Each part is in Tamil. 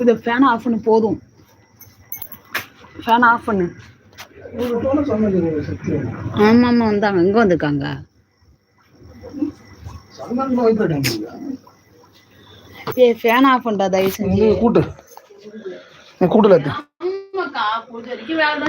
இந்த ஃபேன் ஆஃப் பண்ணு போதும். ஃபேன் ஆஃப் பண்ணு. சக்தி ஆமாம் ஆமாம் வந்தாங்க இங்கே வந்திருக்காங்க ஏ ஃபேன் ஆஃப் பண்ணுறா தயவு செஞ்சு. கூட்டு. நீ கூட்டல எத்து. ஆமாக்கா பொழுது வரைக்கும் வேலை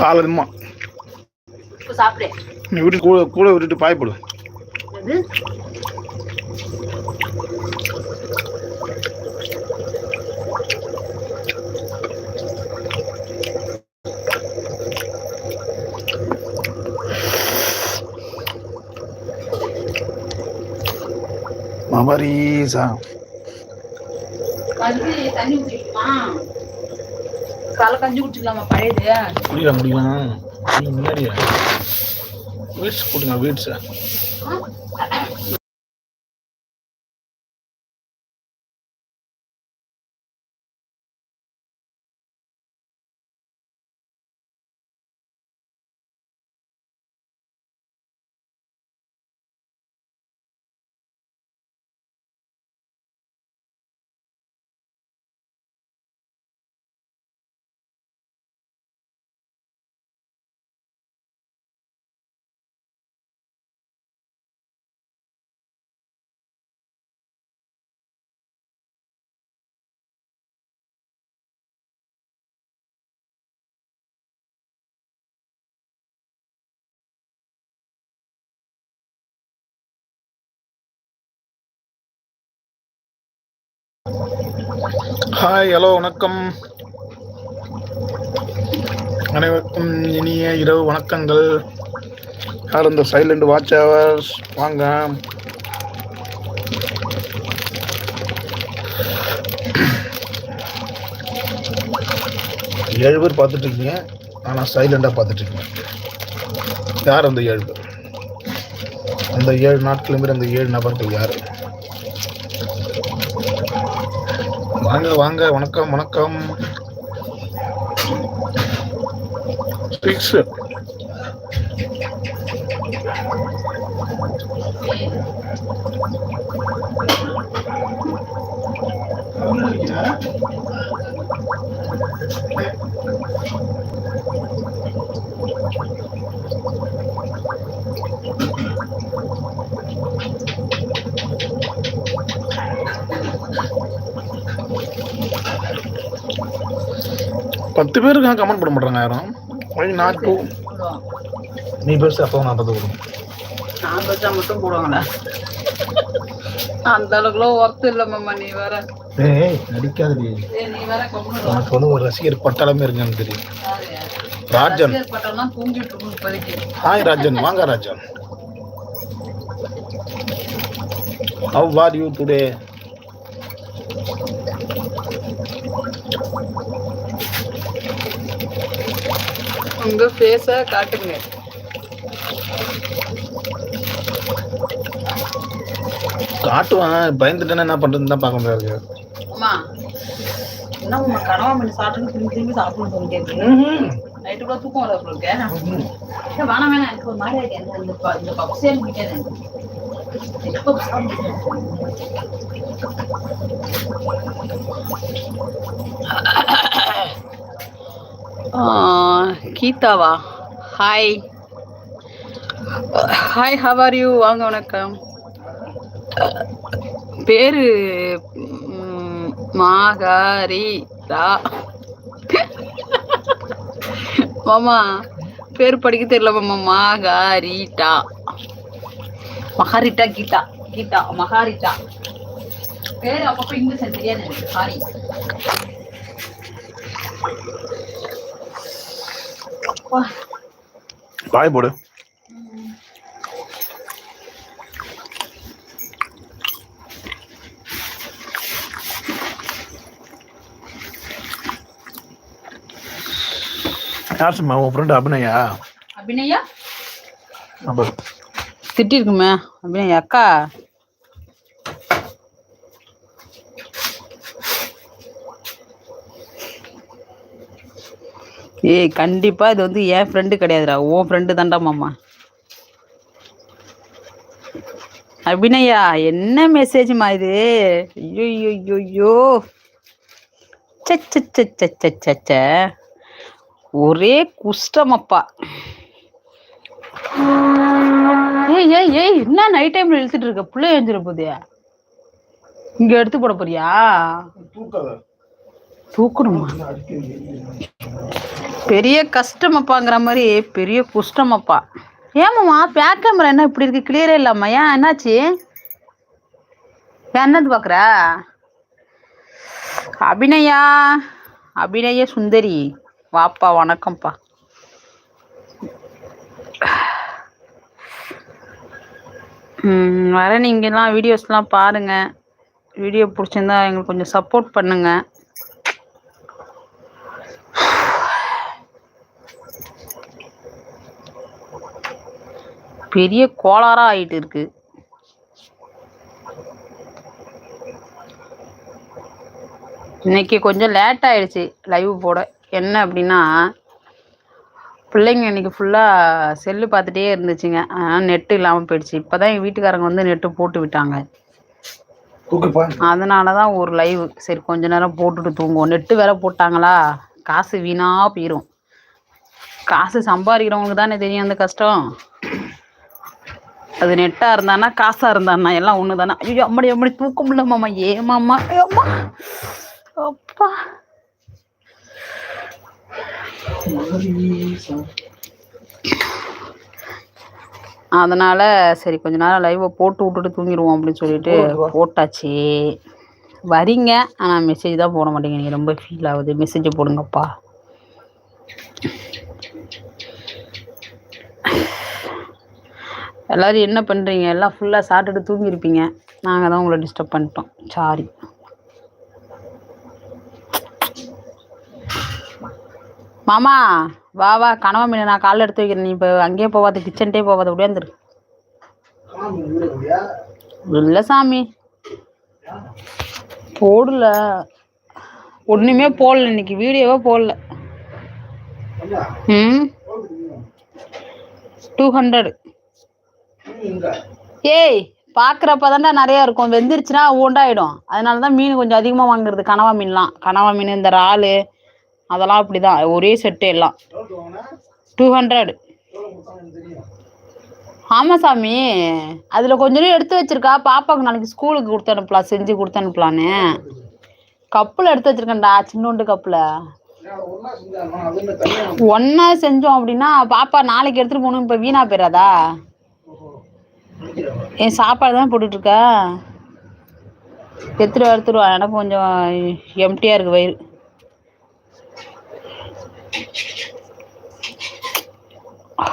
காலமா. நீ வீட்டு கூட கூட விட்டுட்டு பாய்ப்படு போடு எது மபரீசா தண்ணி ஊற்றிக்கலாமா காலை கஞ்சி குடிச்சிக்கலாமா? பழையது. குடிக்கலாம் குடிக்கலாம் நீ முன்னாடி வீட்ஸ் கொடுங்க வீட்ஸ் ஹாய் ஹலோ வணக்கம். அனைவருக்கும் இனிய இரவு வணக்கங்கள். யார் இந்த சைலண்ட் வாட்ச் ஹவர்ஸ் வாங்க. ஏழு பேர் பார்த்துட்டு இருக்கீங்க. ஆனால் சைலண்டாக பார்த்துட்டு இருக்கீங்க. யார் அந்த ஏழு பேர்? அந்த ஏழு நாட்களுமே அந்த ஏழு நபர்கள் யார்? வாங்க வாங்க வணக்கம் வணக்கம். ஸ்பீக்ஸ் பத்து பேருக்கு கமெண்ட் பண்ண மாட்டாங்க யாரும். ஒய் நாட் டூ நீ பேசு அப்போ நான் பார்த்து கொடுக்கும் நான் வச்சா மட்டும் போடுவாங்களா? அந்த அளவுக்குலாம் ஒர்த்து இல்லை மாமா நீ வேற. ஏய் நடிக்காதடி. உனக்கு வந்து ஒரு ரசிகர் பட்டாளமே இருக்குன்னு தெரியும். ராஜன். ஹாய் ராஜன். வாங்க Rajan. How are you today உங்க ஃபேஸை காட்டுங்க. காட்டுவான். பயந்துட்டேன்னா என்ன பண்றதுன்னு தான் பார்க்க முடியாது. அம்மா என்ன உங்க கனவா பண்ணி சாப்பிட்டு திரும்பி திரும்பி சாப்பிடணும்னு சொல்லிட்டே இருக்கு நைட்டு கூட தூக்கம் வர உங்களுக்கு வேணாம் வேணாம் எனக்கு ஒரு மாதிரி ஆயிடுச்சு இந்த இந்த பப்ஸே பிடிக்காது எனக்கு எக் பப்ஸ் தான் பிடிக்கும். கீதாவா? Hi hi how are you வாங்க வணக்கம். பேரு மாகாரிதா. மாமா பேர் படிக்க தெரியல மாமா. மாகாரிட்டா மகாரிட்டா கீதா. கீதா மகாரிட்டா பேர் அப்பப்போ இங்கிலீஷ் தெரியாது சாரி காய போடு யார் சும்மா? உன் ஃப்ரெண்டு அபிநயா? அபிநயா? திட்டிருக்குமே. அபிநயா அக்கா? ஏய் கண்டிப்பா இது வந்து என் ஃப்ரெண்டு கிடையாதுடா. உன் ஃப்ரெண்டு தான்டா மாமா. அபிநயா என்ன மெசேஜ்மா இது? ஐயோ சச்ச ஒரே குஷ்டமப்பா. ஏய் ஏய் ஏய் என்ன நைட் டைம்ல இழுத்துட்டு இருக்க? புள்ள எழுந்திர போதே இங்க எடுத்து போட போறியா? தூக்கணுமா? பெரிய கஷ்டமப்பாங்கிற மாதிரி பெரிய குஷ்டமப்பா. ஏமாம்மா பேக் கேமரா என்ன இப்படி இருக்கு? கிளியரே இல்லாமா ஏன் என்னாச்சு? ஏன் என்னது பாக்குற? அபிநயா? அபிநய சுந்தரி. வாப்பா வணக்கம்ப்பா. வர நீங்கள்லாம் வீடியோஸ்லாம் பாருங்கள் வீடியோ பிடிச்சிருந்தா எங்களுக்கு கொஞ்சம் சப்போர்ட் பண்ணுங்கள் பெரிய கோளாறா ஆயிட்டு இருக்கு. இன்னைக்கு கொஞ்சம் லேட் ஆயிடுச்சு லைவ் போட. என்ன அப்படின்னா பிள்ளைங்க இன்னைக்கு ஃபுல்லாக செல்லு பார்த்துட்டே இருந்துச்சுங்க. அதனால் நெட்டு இல்லாமல் போயிடுச்சு. இப்போ தான் எங்கள் வீட்டுக்காரங்க வந்து நெட்டு போட்டு விட்டாங்க. அதனால தான் ஒரு லைவ் சரி கொஞ்ச நேரம் போட்டுட்டு தூங்குவோம். நெட்டு வேற போட்டாங்களா? காசு வீணா போயிடும் காசு சம்பாதிக்கிறவங்களுக்கு தானே தெரியும் அந்த கஷ்டம். அது நெட்டாக இருந்தானா காசாக இருந்தானா எல்லாம் ஒன்று தானே ஐயோ அம்மடி அம்மடி தூக்க முடியல மாமா. ஏமாம்மா ஏம்மா அப்பா. அதனால சரி கொஞ்ச நேரம் லைவை போட்டு விட்டுட்டு தூங்கிடுவோம் அப்படின்னு சொல்லிட்டு போட்டாச்சு. வரீங்க ஆனால் மெசேஜ் தான் போட மாட்டேங்க ரொம்ப ஃபீல் ஆகுது. மெசேஜ் போடுங்கப்பா. எல்லாரும் என்ன பண்ணுறீங்க எல்லாம் ஃபுல்லாக சாப்பிட்டுட்டு தூங்கியிருப்பீங்க. நாங்கள் தான் உங்களை டிஸ்டர்ப் பண்ணிட்டோம். சாரி மாமா வா வா கனவா மீன் நான் காலைல எடுத்து வைக்கிறேன். நீ இப்போ அங்கேயே போகாத கிச்சன்ட்டே போகாத உடையாந்துரு இல்லை சாமி. போடல. ஒன்றுமே போடல இன்னைக்கு வீடியோவே போடல. ம்? டூ ஹண்ட்ரட் ஏய் பார்க்குறப்ப தான்டா நிறையா இருக்கும். வெந்துருச்சுன்னா ஊண்டாயிடும் அதனால தான் மீன் கொஞ்சம் அதிகமாக வாங்குறது. கனவா மீன்லாம். கனவா மீன் இந்த இறாலு அதெல்லாம் அப்படி தான் ஒரே செட்டு எல்லாம். டூ ஹண்ட்ரட் ஆமாம் சாமி. அதில் கொஞ்சம் எடுத்து வச்சிருக்கா. பாப்பாவுக்கு நாளைக்கு ஸ்கூலுக்கு கொடுத்து அனுப்பலாம். செஞ்சு கொடுத்து அனுப்பலான்னு. கப்பில் எடுத்து வச்சிருக்கேன்டா. சின்னோண்டு கப்பில். ஒன்றா செஞ்சோம் அப்படின்னா பாப்பா நாளைக்கு எடுத்துகிட்டு போகணும். இப்போ வீணா போயிடாதா என் சாப்பாடு தான் போட்டுட்ருக்கா? இருக்க எடுத்துருவா எனக்கு கொஞ்சம் எம்டியாக இருக்கு வயிறு.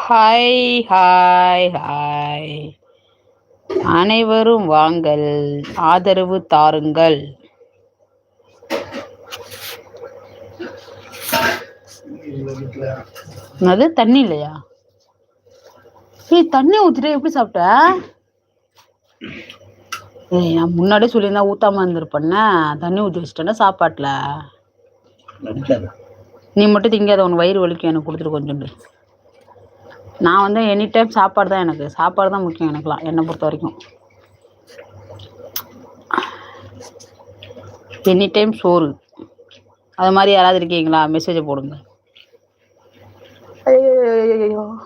ஹாய் ஹாய் ஹாய் அனைவரும் வாங்கள். ஆதரவு தாருங்கள். அது தண்ணி இல்லையா? ஏய் தண்ணி ஊத்திட்டு எப்படி சாப்பிட்ட? ஏய் நான் முன்னாடியே சொல்லியிருந்தா ஊத்தாம இருந்திருப்பேன்னா. தண்ணி ஊற்றி வச்சிட்டேன்னா சாப்பாட்டில். நீ மட்டும் திங்காத உனக்கு வயிறு வலிக்கும் எனக்கு கொடுத்துட்டு கொஞ்சோண்டு. நான் வந்து எனி டைம் சாப்பாடு தான் எனக்கு. சாப்பாடு தான் முக்கியம் எனக்குலாம் என்னை பொறுத்த வரைக்கும். எனி டைம் சோறு. அது மாதிரி யாராவது இருக்கீங்களா? மெசேஜை போடுங்க. ஐயோ ம்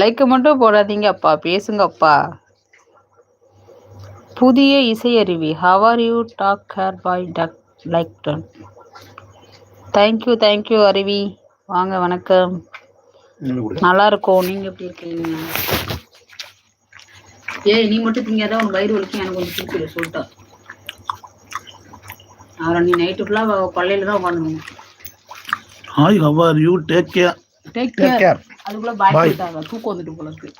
லைக் மட்டும் போடாதீங்க அப்பா பேசுங்க அப்பா. புதிய Isaiaruvi how are you take care bye டக் லைக் ton thank you thank you Aruvi வாங்க வணக்கம். நல்லா இருக்கோம் நீங்க எப்படி இருக்கீங்க? ஏய் நீ மட்டும் திங்காத உன் வயிறு வலிக்கும் எனக்கு கொஞ்சம் பிடிச்சிரு சொல்லிட்டா. அவரை நீ நைட்டு ஃபுல்லாக பள்ளையில தான் உட்காந்துங்க hi how are you take care take care அதுக்குள்ள பாய். சொல்லிட்டாங்க. தூக்கம் வந்துட்டு போல இருக்கு.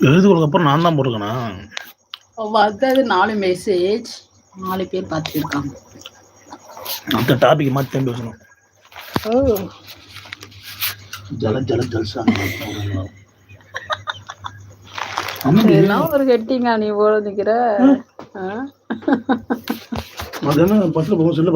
எழுதுகளுக்கு அப்புறம் நான் தான் போட்டுக்கணும் வந்தது நாலு மெசேஜ் நாலு பேர் பார்த்துட்டு இருக்காங்க அந்த டாபிக் மாற்றி தான் பேசணும். ஓ. ஜல ஜல ஜல்சா இதெல்லாம் ஒரு கெட்டிங்க நீ போல நிக்கிற? என்ன பஸ்ஸில் போகும் சொல்லி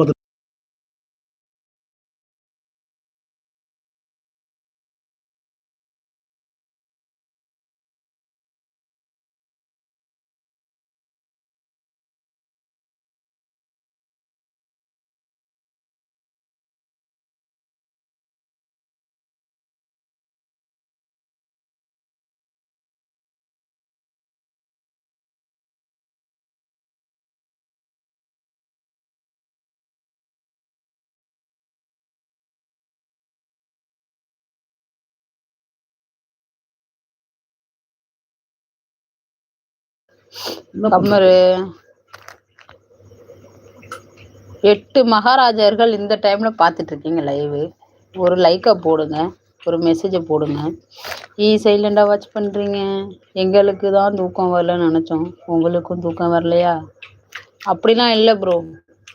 கம்மரு. எட்டு மகாராஜர்கள் இந்த டைம்ல பார்த்துட்டு இருக்கீங்க லைவ் ஒரு லைக்கை போடுங்க ஒரு மெசேஜை போடுங்க. ஈ சைலண்டா வாட்ச் பண்றீங்க. எங்களுக்கு தான் தூக்கம் வரலன்னு நினைச்சோம். உங்களுக்கும் தூக்கம் வரலையா? அப்படிலாம் இல்லை ப்ரோ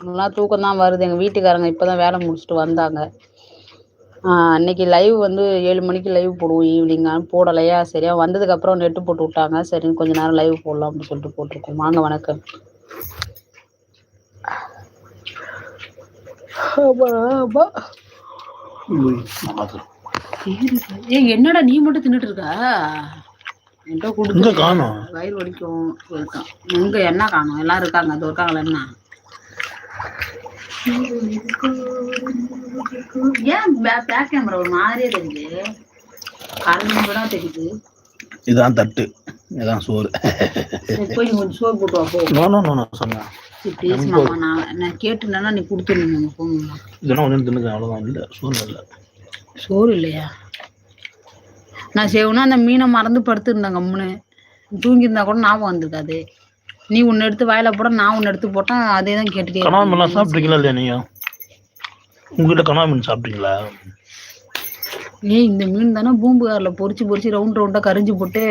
நல்லா தூக்கம் தான் வருது. எங்கள் வீட்டுக்காரங்க இப்போ தான் வேலை முடிச்சுட்டு வந்தாங்க. அன்னைக்கு லைவ் வந்து ஏழு மணிக்கு லைவ் போடுவோம் ஈவினிங் போடலையா? சரியா வந்ததுக்கு அப்புறம் நெட்டு போட்டு விட்டாங்க. சரி கொஞ்ச நேரம் லைவ் போடலாம் அப்படின்னு சொல்லிட்டு போட்டிருக்கோம். வாங்க வணக்கம். ஏய் என்னடா நீ மட்டும் தின்னுட்டு இருக்க? என்கிட்ட இங்க கொடுத்து காணும். வயிறு வலிக்கும் இருக்கான் எங்க என்ன காணும்? எல்லாரும் இருக்காங்க. அது இருக்காங்களா என்ன? ஏன் பேக் கேமரா ஒரு மாதிரியே தெரியுது. கூட தெரியுது. இதான் தட்டு. இதான் சோறு. போய் கொஞ்சம் சோறு போட்டு வா போ. நோ நோ நோ நோ சொன்னேன் ப்ளீஸ் மாமா நான் நான் கேட்டுனா நீ கொடுத்துருங்க போங்க. இதெல்லாம் ஒன்றும் தின்னுக்க அவ்வளோதான் இல்லை சோறு இல்லை. சோறு இல்லையா? நான் செய்வனா அந்த மீனை மறந்து படுத்துருந்தேன் கம்முன்னு. தூங்கியிருந்தா கூட ஞாபகம் வந்திருக்காது. நீ ஒன்று எடுத்து வாயில போட நான் ஒன்று எடுத்து போட்டேன் அதே தான் கேட்டுட்டே கனவா. மீன்லாம் சாப்பிட்றீங்களா இல்லையா நீங்கள் உங்ககிட்ட கனவா மீன் சாப்பிட்றீங்களா ஏய் இந்த மீன் தானே பூம்புகாரில் பொரிச்சு பொரிச்சு ரவுண்ட் ரவுண்டாக கரிஞ்சு போட்டு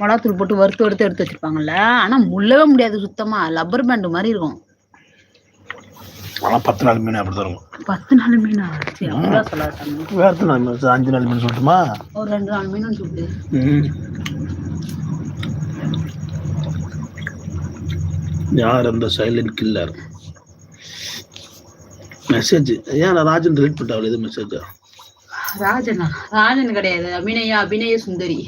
மிளகாத்தூள் போட்டு வறுத்து வறுத்து எடுத்து வச்சிருப்பாங்கல்ல? ஆனால் முள்ளவே முடியாது சுத்தமா. லப்பர் பேண்ட் மாதிரி இருக்கும். ஆனால் பத்து நாள் மீன் அப்படி இருக்கும். பத்து நாலு மீனா? சரி அப்படிதான் வேறு நாள் மீன்? அஞ்சு நாள் மீன் சொல்லட்டுமா? ஒரு ரெண்டு நாலு மீன் சொல்லு. யார் அந்த சைலண்ட் கில்லர் மெசேஜ் ஏன் ராஜன் delete பண்ணிட்டாவில் இது மெசேஜா ராஜனா ராஜன் கிடையாது அபிநயா அபிநய சுந்தரி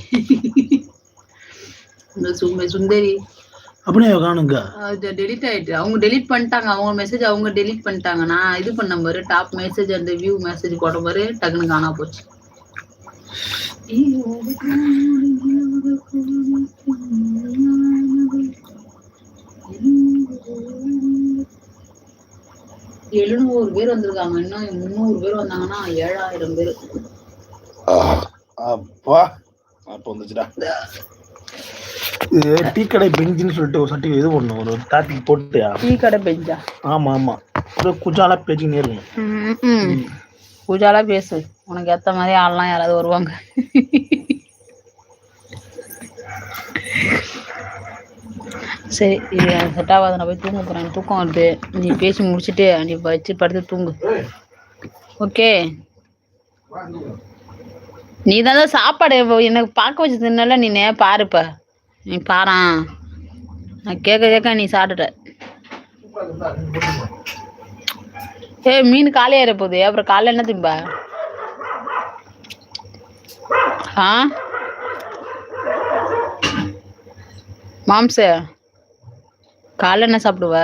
சுந்தரி அப்படியே காணுங்க அது டெலிட் ஆயிட்டு அவங்க டெலிட் பண்ணிட்டாங்க அவங்க மெசேஜ் அவங்க டெலிட் பண்ணிட்டாங்க நான் இது பண்ண பாரு டாப் மெசேஜ் அந்த வியூ மெசேஜ் போட்ட பாரு டக்குன்னு காணா போச்சு எழுநூறு பேர் வந்திருக்காங்க. இன்னும் முந்நூறு பேர் வந்தாங்கன்னா ஏழாயிரம் பேர். அப்பா. அப்போ வந்துச்சுடா. இது டீ கடை பெஞ்சுன்னு சொல்லிட்டு ஒரு சர்டிஃபிகேட் இது பண்ணணும் ஒரு டாபிக் போட்டுயா டீ கடை பெஞ்சா? ஆமா ஆமா. ஒரு குஜாலா பேச்சுக்கினே இருக்கணும் பூஜாலா பேசு. உனக்கு ஏத்த மாதிரி ஆள்லாம் யாராவது வருவாங்க. சரி இது செட் ஆகாது. நான் போய் தூங்க போகிறேன் தூக்கம் வருது. நீ பேசி முடிச்சுட்டு நீ வச்சு படுத்து தூங்கு. ஓகே நீ தான் சாப்பாடு எனக்கு பார்க்க வச்சு தின்னால? நீ நே பாருப்ப நீ பாறான் நான் கேட்க கேட்க நீ சாப்பிட்டுட்ட. ஏய் மீன் காலியாயிர போகுது. அப்புறம் காலையில் என்ன திம்பா? ஆ? மாம்ச? காலைல என்ன சாப்பிடுவ?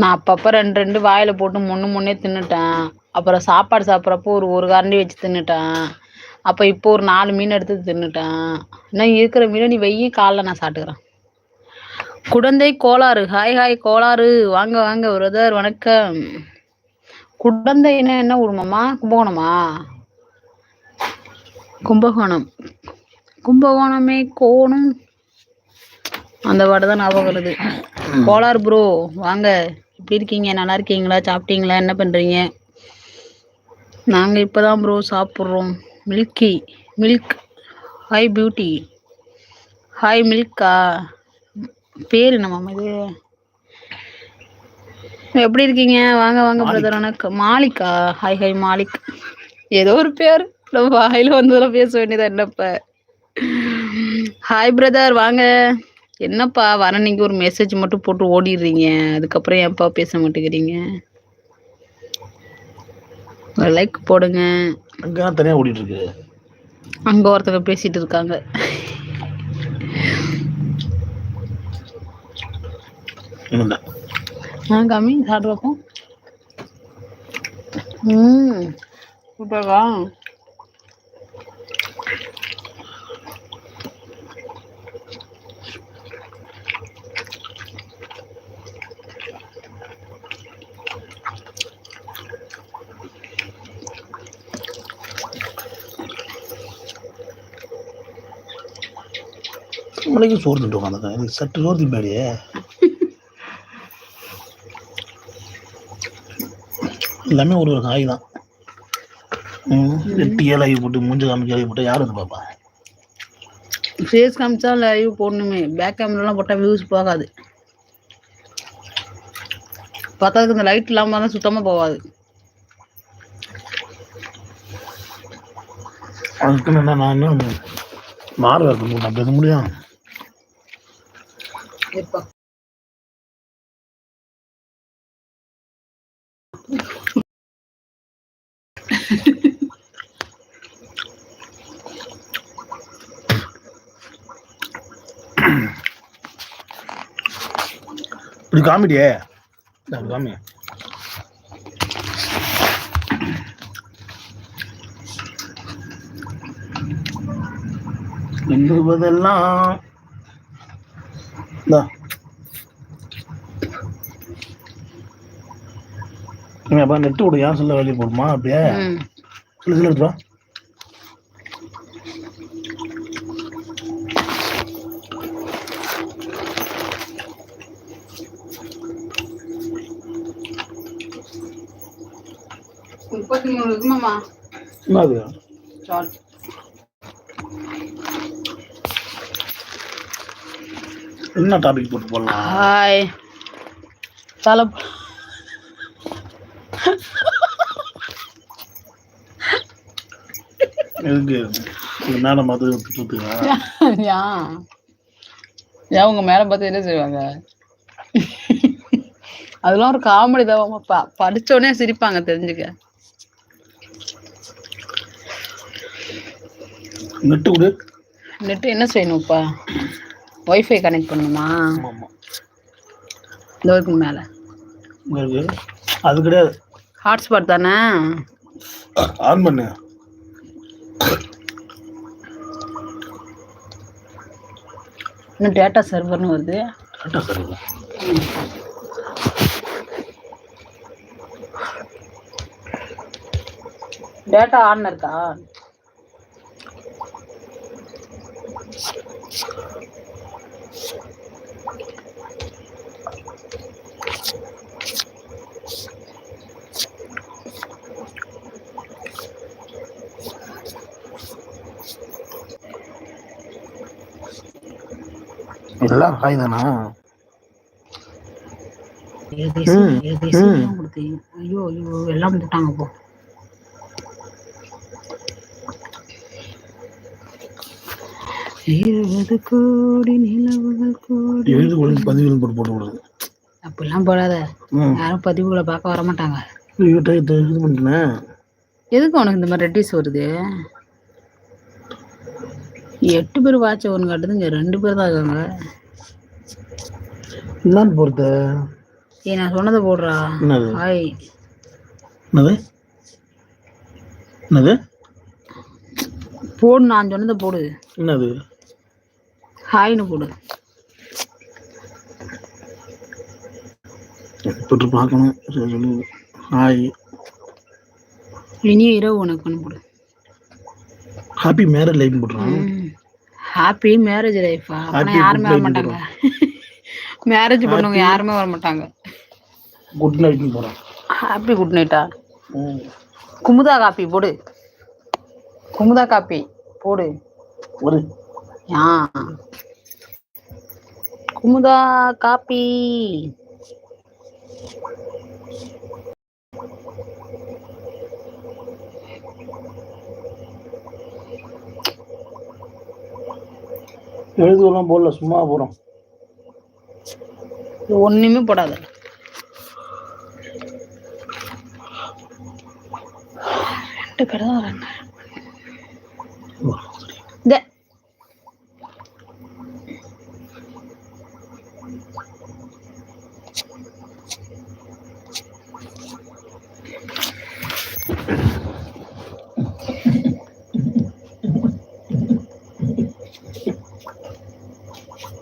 நான் அப்பப்போ ரெண்டு ரெண்டு வாயில போட்டு முன்னு முன்னே தின்னுட்டேன். அப்புறம் சாப்பாடு சாப்பிட்றப்போ ஒரு ஒரு கரண்டி வச்சு தின்னுட்டேன். அப்போ இப்போ ஒரு நாலு மீன் எடுத்து தின்னுட்டேன். இன்னும் இருக்கிற மீனை நீ வெய்யி காலைல நான் சாப்பிட்டுக்கிறேன். குடந்தை கோளாறு. ஹாய் ஹாய் கோளாறு. வாங்க வாங்க பிரதர். வணக்கம். குடந்தைன்னா என்ன ஊருமாம்மா கும்பகோணமா? கும்பகோணம். கும்பகோணமே கோணம். அந்த வார்த்தை தான் ஞாபகம் வருது. கோலார் ப்ரோ வாங்க. எப்படி இருக்கீங்க? நல்லா இருக்கீங்களா? சாப்பிட்டீங்களா? என்ன பண்ணுறீங்க நாங்கள் இப்போ தான் ப்ரோ சாப்பிட்றோம் milky milk hi beauty hi Milka பேர் என்னம்மா இது? எப்படி இருக்கீங்க? வாங்க வாங்க பிரதர் வணக்கம். Malika hi hi Malik. ஏதோ ஒரு பேர். நம்ம வாயில வந்ததெல்லாம் பேச வேண்டியதா என்னப்ப ஹாய் பிரதர் வாங்க. என்னப்பா வர நீங்க ஒரு மெசேஜ் மட்டும் போட்டு ஓடிடுறீங்க. அதுக்கப்புறம் ஏன்ப்பா பேச மாட்டேங்கிறீங்க? ஒரு லைக் போடுங்க. அங்கே தான் தனியாக ஓடிட்டு இருக்கு அங்க ஒருத்தங்க பேசிட்டு இருக்காங்க. என்னடா ஆ கம்மி சாப்பிட்டு பார்ப்போம். ம் சூப்பர்வா மலைக்கு சோறு திட்டு உட்காந்துருக்கேன் எனக்கு சட்டு சோறு திம்பாடியே எல்லாமே ஒரு ஒரு காய் தான். வெட்டி இலை போட்டு மூஞ்ச காமிக்க போட்டு யார் வந்து பார்ப்பா? ஃபேஸ் காமிச்சா லைவ் போடணுமே. பேக் கேமராலாம் போட்டால் வியூஸ் போகாது. பார்த்ததுக்கு இந்த லைட் இல்லாமல் தான் சுத்தமாக போகாது. அதுக்கு என்ன நான் இன்னும் மாறு இருக்கணும் நான் பேச முடியும். இப்படி காமெடியே நான் காமி. இவன் அப்பா நெட்டு விடு ஏன் சொல்ல வெளியே போடுமா அப்படியே? சொல்லு சொல்லு எடுத்துவா முப்பத்தி மூணு இருக்குமாம்மா? என்ன அது என்ன டாபிக் போட்டு போடலாம்? ஹாய். தலை எதுக்கு? ஏன் உங்க மேல பார்த்து என்ன செய்வாங்க? அதெல்லாம் ஒரு காமெடி தான் ப படிச்ச உடனே சிரிப்பாங்க தெரிஞ்சுக்க. நெட்டு நெட்டு என்ன செய்யணும்ப்பா? ஒய்ஃபை கனெக்ட் பண்ணணுமா ஆமாம் இந்த வரைக்கும் மேலே. அது கிடையாது. ஹாட்ஸ்பாட் தானே? ஆன் பண்ணு. இன்னும் டேட்டா சர்வர்னு வருது. கரெக்டாக சரி டேட்டா ஆன் இருக்கா? எல்லாம் ஹாய் தானா? ஐயோ ஐயோ எல்லாம் போட்டாங்க போ. இருபது கோடி நிலவுகள் கோடி. எழுது ஒழுங்கு பதிவுகள் போட்டு போட்டு விடுது அப்படிலாம் போடாத. யாரும் பதிவுகளை பார்க்க வர மாட்டாங்க. இது பண்ணிட்டேனே. எதுக்கு உனக்கு இந்த மாதிரி ரெட்டிஸ் வருது? எட்டு பேர் வாட்ச ஒன்று காட்டுதுங்க. ரெண்டு பேர் தான் இருக்காங்க. என்னன்னு பொறுத்த ஏய் நான் சொன்னதை போடுறா. ஹாய். என்னது? என்னது? போடு நான் சொன்னதை போடு. என்னது? ஹாய்னு போடு. தொட்டு பார்க்கணும். ஹாய். இனிய இரவு உனக்கு ஒன்று போடு ஹாப்பி மேரேஜ் லைஃப் போட்டுறான் ஹாப்பி மேரேஜ் லைஃபா ஆனால் யாருமே வர மாட்டாங்க மேரேஜ் பண்ணவங்க யாருமே வர மாட்டாங்க குட் நைட்னு போகிறான் ஹாப்பி குட் நைட்டா குமுதா காப்பி போடு. குமுதா காப்பி போடு. ஒரு குமுதா காப்பி. எழுதுவெல்லாம் போடல சும்மா போகிறோம் ஒண்ணுமே போடாத. ரெண்டு பேர் தான் வராங்க.